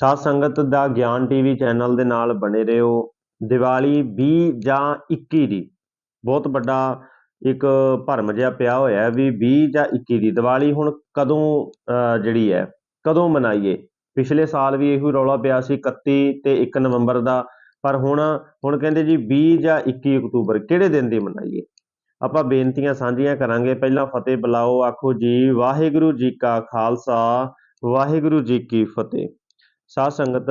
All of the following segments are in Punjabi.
ਸਾਧ ਸੰਗਤ ਦਾ ਗਿਆਨ ਟੀਵੀ ਚੈਨਲ ਦੇ ਨਾਲ ਬਣੇ ਰਹੋ। ਦੀਵਾਲੀ 20 ਜਾਂ 21 ਦੀ। ਬਹੁਤ ਵੱਡਾ ਇੱਕ ਭਰਮ ਜਿਹਾ ਪਿਆ ਹੋਇਆ ਹੈ ਵੀ 20 ਜਾਂ 21 ਦੀ। ਦੀਵਾਲੀ ਹੁਣ ਕਦੋਂ ਜਿਹੜੀ ਹੈ, ਕਦੋਂ ਮਨਾਈਏ? ਪਿਛਲੇ ਸਾਲ ਵੀ ਇਹੋ ਰੌਲਾ ਪਿਆ ਸੀ 31 ਤੇ 1 ਨਵੰਬਰ ਦਾ। ਪਰ ਹੁਣ ਹੁਣ ਕਹਿੰਦੇ ਜੀ 20 ਜਾਂ 21 ਅਕਤੂਬਰ ਕਿਹੜੇ ਦਿਨ ਦੀ ਮਨਾਈਏ? ਆਪਾਂ ਬੇਨਤੀਆਂ ਸਾਂਝੀਆਂ ਕਰਾਂਗੇ। ਪਹਿਲਾਂ ਫਤਿਹ ਬੁਲਾਓ, ਆਖੋ ਜੀ, ਵਾਹਿਗੁਰੂ ਜੀ ਕਾ ਖਾਲਸਾ, ਵਾਹਿਗੁਰੂ ਜੀ ਕੀ ਫਤਿਹ। ਸਾਧ ਸੰਗਤ,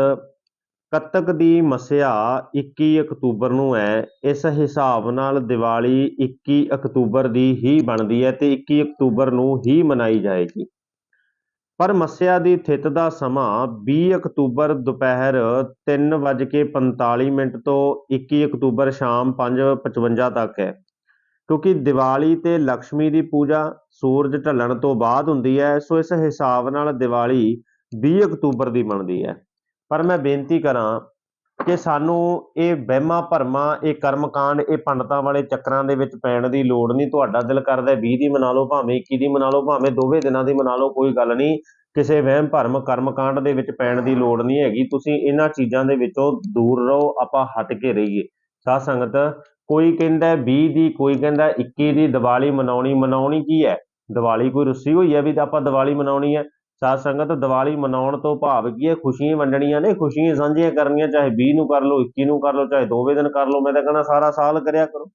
ਕੱਤਕ ਦੀ ਮੱਸਿਆ 21 ਅਕਤੂਬਰ ਨੂੰ ਹੈ। ਇਸ ਹਿਸਾਬ ਨਾਲ ਦੀਵਾਲੀ 21 ਅਕਤੂਬਰ ਦੀ ਹੀ ਬਣਦੀ ਹੈ ਤੇ 21 ਅਕਤੂਬਰ ਨੂੰ ਹੀ ਮਨਾਈ ਜਾਏਗੀ। ਪਰ ਮੱਸਿਆ ਦੀ ਥਿਤ ਦਾ ਸਮਾਂ 20 ਅਕਤੂਬਰ ਦੁਪਹਿਰ 3:45 ਮਿੰਟ ਤੋਂ 21 ਅਕਤੂਬਰ ਸ਼ਾਮ 5:55 ਤੱਕ ਹੈ। ਕਿਉਂਕਿ ਦੀਵਾਲੀ ਤੇ ਲక్ష్ਮੀ ਦੀ ਪੂਜਾ ਸੂਰਜ ਢਲਣ ਤੋਂ ਬਾਅਦ ਹੁੰਦੀ ਹੈ, ਸੋ ਇਸ ਹਿਸਾਬ ਨਾਲ ਦੀਵਾਲੀ 20 ਅਕਤੂਬਰ ਦੀ ਬਣਦੀ ਹੈ। ਪਰ ਮੈਂ ਬੇਨਤੀ ਕਰਾਂ ਕਿ ਸਾਨੂੰ ਇਹ ਵਹਿਮਾਂ ਭਰਮਾਂ, ਇਹ ਕਰਮਕਾਂਡ, ਇਹ ਪੰਡਤਾਂ ਵਾਲੇ ਚੱਕਰਾਂ ਦੇ ਵਿੱਚ ਪੈਣ ਦੀ ਲੋੜ ਨਹੀਂ। ਤੁਹਾਡਾ ਦਿਲ ਕਰਦਾ 20 ਦੀ ਮਨਾ ਲਓ, ਭਾਵੇਂ 21 ਦੀ ਮਨਾ ਲਓ, ਭਾਵੇਂ ਦੋਵੇਂ ਦਿਨਾਂ ਦੀ ਮਨਾ ਲਓ, ਕੋਈ ਗੱਲ ਨਹੀਂ। ਕਿਸੇ ਵਹਿਮ ਭਰਮ, ਕਰਮਕਾਂਡ ਦੇ ਵਿੱਚ ਪੈਣ ਦੀ ਲੋੜ ਨਹੀਂ ਹੈਗੀ। ਤੁਸੀਂ ਇਹਨਾਂ ਚੀਜ਼ਾਂ ਦੇ ਵਿੱਚੋਂ ਦੂਰ ਰਹੋ, ਆਪਾਂ ਹਟ ਕੇ ਰਹੀਏ। ਸਾਧ ਸੰਗਤ, ਕੋਈ ਕਹਿੰਦਾ 20 ਦੀ, ਕੋਈ ਕਹਿੰਦਾ 21 ਦੀ, ਦੀਵਾਲੀ ਮਨਾਉਣੀ ਮਨਾਉਣੀ ਕੀ ਹੈ? ਦੀਵਾਲੀ ਕੋਈ ਰੁੱਸੀ ਹੋਈ ਹੈ ਵੀ ਤਾਂ ਆਪਾਂ ਦੀਵਾਲੀ ਮਨਾਉਣੀ ਹੈ? ਸਾਧ ਸੰਗਤ, ਦੀਵਾਲੀ ਮਨਾਉਣ ਤੋਂ ਭਾਵ ਕੀ ਹੈ? ਖੁਸ਼ੀਆਂ ਵੰਡਣੀਆਂ ਨੇ, ਖੁਸ਼ੀਆਂ ਸਾਂਝੀਆਂ ਕਰਨੀਆਂ, ਚਾਹੇ 20 ਨੂੰ ਕਰ ਲਓ 21 ਨੂੰ ਕਰ ਲਓ, ਚਾਹੇ ਦੋਵੇਂ ਦਿਨ ਕਰ ਲਓ, ਮੈਂ ਤਾਂ ਕਹਿੰਦਾ ਸਾਰਾ ਸਾਲ ਕਰਿਆ ਕਰੋ।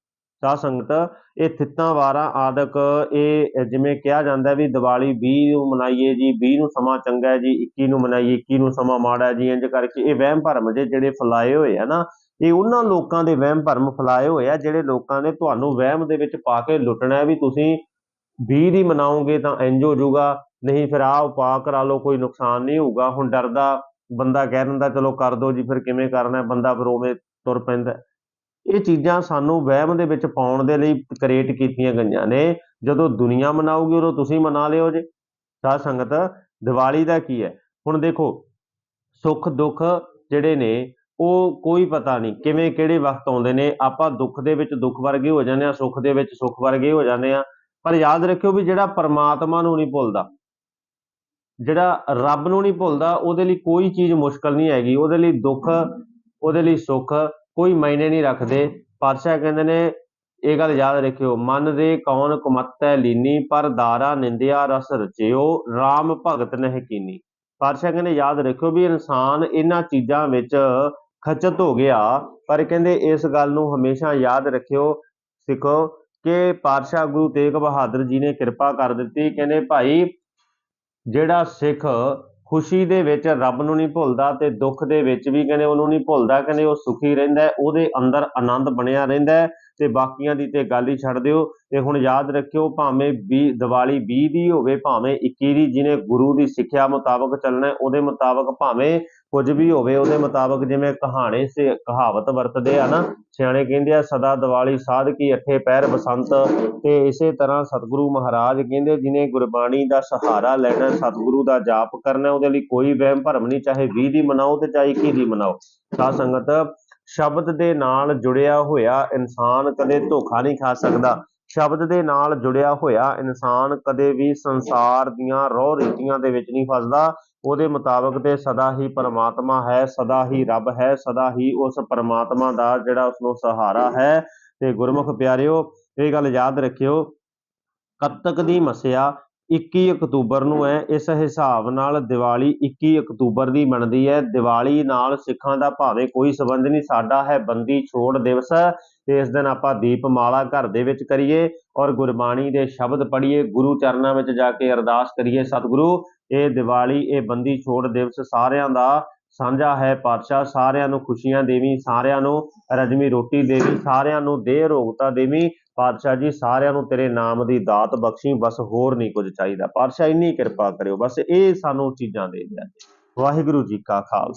ਸਾਧ ਸੰਗਤ, ਇਹ ਥਿੱਤਾਂ, ਵਾਰਾਂ, ਆਦਿਕ, ਇਹ ਜਿਵੇਂ ਕਿਹਾ ਜਾਂਦਾ ਵੀ ਦੀਵਾਲੀ 20 ਨੂੰ ਮਨਾਈਏ ਜੀ 20 ਨੂੰ ਸਮਾਂ ਚੰਗਾ ਹੈ ਜੀ 21 ਨੂੰ ਮਨਾਈਏ 21 ਨੂੰ ਸਮਾਂ ਮਾੜਾ ਜੀ ਇੰਜ ਕਰਕੇ ਇਹ ਵਹਿਮ ਭਰਮ ਜੇ ਜਿਹੜੇ ਫੈਲਾਏ ਹੋਏ ਆ ਨਾ, ਇਹ ਉਹਨਾਂ ਲੋਕਾਂ ਦੇ ਵਹਿਮ ਭਰਮ ਫੈਲਾਏ ਹੋਏ ਆ ਜਿਹੜੇ ਲੋਕਾਂ ਨੇ ਤੁਹਾਨੂੰ ਵਹਿਮ ਦੇ ਵਿੱਚ ਪਾ ਕੇ ਲੁੱਟਣਾ ਹੈ ਵੀ ਤੁਸੀਂ 20 ਦੀ ਮਨਾਓਗੇ ਤਾਂ ਇੰਜ ਹੋ ਜਾਊਗਾ ਨਹੀਂ ਫਿਰ ਆਹ ਉਪਾਅ ਕਰਾ ਲਓ, ਕੋਈ ਨੁਕਸਾਨ ਨਹੀਂ ਹੋਊਗਾ। ਹੁਣ ਡਰਦਾ ਬੰਦਾ ਕਹਿ ਦਿੰਦਾ, ਚਲੋ ਕਰ ਦੋ ਜੀ, ਫਿਰ ਕਿਵੇਂ ਕਰਨਾ ਬੰਦਾ ਫਿਰ ਉਵੇਂ ਤੁਰ ਪੈਂਦਾ ਇਹ ਚੀਜ਼ਾਂ ਸਾਨੂੰ ਵਹਿਮ ਦੇ ਵਿੱਚ ਪਾਉਣ ਦੇ ਲਈ ਕ੍ਰੀਏਟ ਕੀਤੀਆਂ ਗਈਆਂ ਨੇ। ਜਦੋਂ ਦੁਨੀਆ ਮਨਾਊਗੀ, ਉਦੋਂ ਤੁਸੀਂ ਮਨਾ ਲਿਓ ਜੇ। ਸਾਧ ਸੰਗਤ, ਦੀਵਾਲੀ ਦਾ ਕੀ ਹੈ? ਹੁਣ ਦੇਖੋ, ਸੁੱਖ ਦੁੱਖ ਜਿਹੜੇ ਨੇ, ਉਹ ਕੋਈ ਪਤਾ ਨਹੀਂ ਕਿਵੇਂ ਕਿਹੜੇ ਵਕਤ ਆਉਂਦੇ ਨੇ। ਆਪਾਂ ਦੁੱਖ ਦੇ ਵਿੱਚ ਦੁੱਖ ਵਰਗੇ ਹੋ ਜਾਂਦੇ ਆ ਸੁੱਖ ਦੇ ਵਿੱਚ ਸੁੱਖ ਵਰਗੇ ਹੋ ਜਾਂਦੇ ਆ ਪਰ ਯਾਦ ਰੱਖਿਓ ਵੀ ਜਿਹੜਾ ਪਰਮਾਤਮਾ ਨੂੰ ਨਹੀਂ ਭੁੱਲਦਾ। ਜਿਹੜਾ ਰੱਬ ਨੂੰ ਨਹੀਂ ਭੁੱਲਦਾ, ਉਹਦੇ ਲਈ ਕੋਈ ਚੀਜ਼ ਮੁਸ਼ਕਲ ਨਹੀਂ ਹੈਗੀ। ਉਹਦੇ ਲਈ ਦੁੱਖ, ਉਹਦੇ ਲਈ ਸੁੱਖ ਕੋਈ ਮਾਇਨੇ ਨਹੀਂ ਰੱਖਦੇ। ਪਾਤਸ਼ਾਹ ਕਹਿੰਦੇ ਨੇ, ਇਹ ਗੱਲ ਯਾਦ ਰੱਖਿਓ, ਮਨ ਦੇ ਕੌਣ ਕੁਮਤੈ ਲੀਨੀ, ਪਰ ਦਾਰਾ ਨਿੰਦਿਆ ਰਸ ਰਚਿਓ RAM ਭਗਤ ਨਹਿ ਕੀਨੀ। ਪਾਤਸ਼ਾਹ ਕਹਿੰਦੇ, ਯਾਦ ਰੱਖਿਓ ਵੀ ਇਨਸਾਨ ਇਹਨਾਂ ਚੀਜ਼ਾਂ ਵਿੱਚ ਖਚਤ ਹੋ ਗਿਆ, ਪਰ ਕਹਿੰਦੇ ਇਸ ਗੱਲ ਨੂੰ ਹਮੇਸ਼ਾ ਯਾਦ ਰੱਖਿਓ, ਸਿੱਖੋ, ਕਿ ਪਾਤਸ਼ਾਹ ਗੁਰੂ ਤੇਗ ਬਹਾਦਰ ਜੀ ਨੇ ਕਿਰਪਾ ਕਰ ਦਿੱਤੀ। ਕਹਿੰਦੇ, ਭਾਈ ਜਿਹੜਾ ਸਿੱਖ ਖੁਸ਼ੀ ਦੇ ਵਿੱਚ ਰੱਬ ਨੂੰ ਨਹੀਂ ਭੁੱਲਦਾ ਤੇ ਦੁੱਖ ਦੇ ਵਿੱਚ ਵੀ ਕਹਿੰਦੇ ਉਹਨੂੰ ਨਹੀਂ ਭੁੱਲਦਾ, ਕਹਿੰਦੇ ਉਹ ਸੁਖੀ ਰਹਿੰਦਾ ਉਹਦੇ ਅੰਦਰ ਆਨੰਦ ਬਣਿਆ ਰਹਿੰਦਾ ਹੈ ਤੇ ਬਾਕੀਆਂ ਦੀ ਤੇ ਗੱਲ ਹੀ ਛੱਡ ਦਿਓ ਤੇ ਹੁਣ ਯਾਦ ਰੱਖਿਓ ਭਾਵੇਂ 20 ਦੀਵਾਲੀ 20 ਦੀ ਹੋਵੇ, ਭਾਵੇਂ 21 ਦੀ ਜਿਹਨੇ ਗੁਰੂ ਦੀ ਸਿੱਖਿਆ ਮੁਤਾਬਕ ਚੱਲਣਾ ਉਹਦੇ ਮੁਤਾਬਕ ਭਾਵੇਂ ਕੁਝ ਵੀ ਹੋਵੇ ਉਹਦੇ ਮੁਤਾਬਕ ਜਿਵੇਂ ਕਹਾਣੇ ਸੇ ਕਹਾਵਤ ਵਰਤਦੇ ਆ ਨਾ, ਸਿਆਣੇ ਕਹਿੰਦੇ ਆ, ਸਦਾ ਦੀਵਾਲੀ ਸਾਧ ਕੀ ਅੱਠੇ ਪੈਰ ਬਸੰਤ, ਤੇ ਇਸੇ ਤਰ੍ਹਾਂ ਸਤਿਗੁਰੂ ਮਹਾਰਾਜ ਕਹਿੰਦੇ ਜਿਹਨੇ ਗੁਰਬਾਣੀ ਦਾ ਸਹਾਰਾ ਲੈਣਾ, ਸਤਿਗੁਰੂ ਦਾ ਜਾਪ ਕਰਨਾ, ਉਹਦੇ ਲਈ ਕੋਈ ਵਹਿਮ ਭਰਮ ਨਹੀਂ, ਚਾਹੇ 20 ਦੀ ਮਨਾਓ ਤੇ ਚਾਹੇ 21 ਦੀ ਮਨਾਓ। ਸਾਧ ਸੰਗਤ ਸ਼ਬਦ ਦੇ ਨਾਲ ਜੁੜਿਆ ਹੋਇਆ ਇਨਸਾਨ ਕਦੇ ਧੋਖਾ ਨਹੀਂ ਖਾ ਸਕਦਾ। ਸ਼ਬਦ ਦੇ ਨਾਲ ਜੁੜਿਆ ਹੋਇਆ ਇਨਸਾਨ ਕਦੇ ਵੀ ਸੰਸਾਰ ਦੀਆਂ ਰੋਹ ਰੀਤੀਆਂ ਦੇ ਵਿੱਚ ਨਹੀਂ ਫਸਦਾ। ਉਹਦੇ ਮੁਤਾਬਕ ਤੇ ਸਦਾ ਹੀ ਪਰਮਾਤਮਾ ਹੈ, ਸਦਾ ਹੀ ਰੱਬ ਹੈ, ਸਦਾ ਹੀ ਉਸ ਪਰਮਾਤਮਾ ਦਾ ਜਿਹੜਾ ਉਸ ਨੂੰ ਸਹਾਰਾ ਹੈ। ਤੇ ਗੁਰਮੁਖ ਪਿਆਰਿਓ, ਇਹ ਗੱਲ ਯਾਦ ਰੱਖਿਓ, ਕੱਤਕ ਦੀ ਮੱਸਿਆ 21 ਅਕਤੂਬਰ ਨੂੰ ਹੈ। ਇਸ ਹਿਸਾਬ ਨਾਲ ਦੀਵਾਲੀ 21 ਅਕਤੂਬਰ ਦੀ ਮੰਨਦੀ ਹੈ। ਦੀਵਾਲੀ ਨਾਲ ਸਿੱਖਾਂ ਦਾ ਭਾਵੇਂ ਕੋਈ ਸੰਬੰਧ ਨਹੀਂ, ਸਾਡਾ ਹੈ ਬੰਦੀ ਛੋੜ ਦਿਵਸ। ਤੇ ਇਸ ਦਿਨ ਆਪਾਂ ਦੀਪਮਾਲਾ ਘਰ ਦੇ ਵਿੱਚ ਕਰੀਏ ਔਰ ਗੁਰਬਾਣੀ ਦੇ ਸ਼ਬਦ ਪੜ੍ਹੀਏ। ਗੁਰੂ ਚਰਨਾਂ ਵਿੱਚ ਜਾ ਕੇ ਅਰਦਾਸ ਕਰੀਏ ਸਤਿਗੁਰੂ। ਇਹ ਦੀਵਾਲੀ, ਇਹ ਬੰਦੀ ਛੋੜ ਦਿਵਸ ਸਾਰਿਆਂ ਦਾ ਸਾਂਝਾ ਹੈ ਪਾਤਸ਼ਾਹ, ਸਾਰਿਆਂ ਨੂੰ ਖੁਸ਼ੀਆਂ ਦੇਵੀ, ਸਾਰਿਆਂ ਨੂੰ ਰਜਮੀ ਰੋਟੀ ਦੇਵੀ, ਸਾਰਿਆਂ ਨੂੰ ਦੇਹ ਰੋਗਤਾ ਦੇਵੀ। ਪਾਤਸ਼ਾਹ ਜੀ, ਸਾਰਿਆਂ ਨੂੰ ਤੇਰੇ ਨਾਮ ਦੀ ਦਾਤ ਬਖਸ਼ੀ, ਬਸ ਹੋਰ ਨਹੀਂ ਕੁਝ ਚਾਹੀਦਾ। ਪਾਤਸ਼ਾਹ ਇੰਨੀ ਕਿਰਪਾ ਕਰਿਓ, ਬਸ ਇਹ ਸਾਨੂੰ ਚੀਜ਼ਾਂ ਦੇ ਦਿਆ ਵਾਹਿਗੁਰੂ ਜੀ ਕਾ ਖਾਲਸਾ।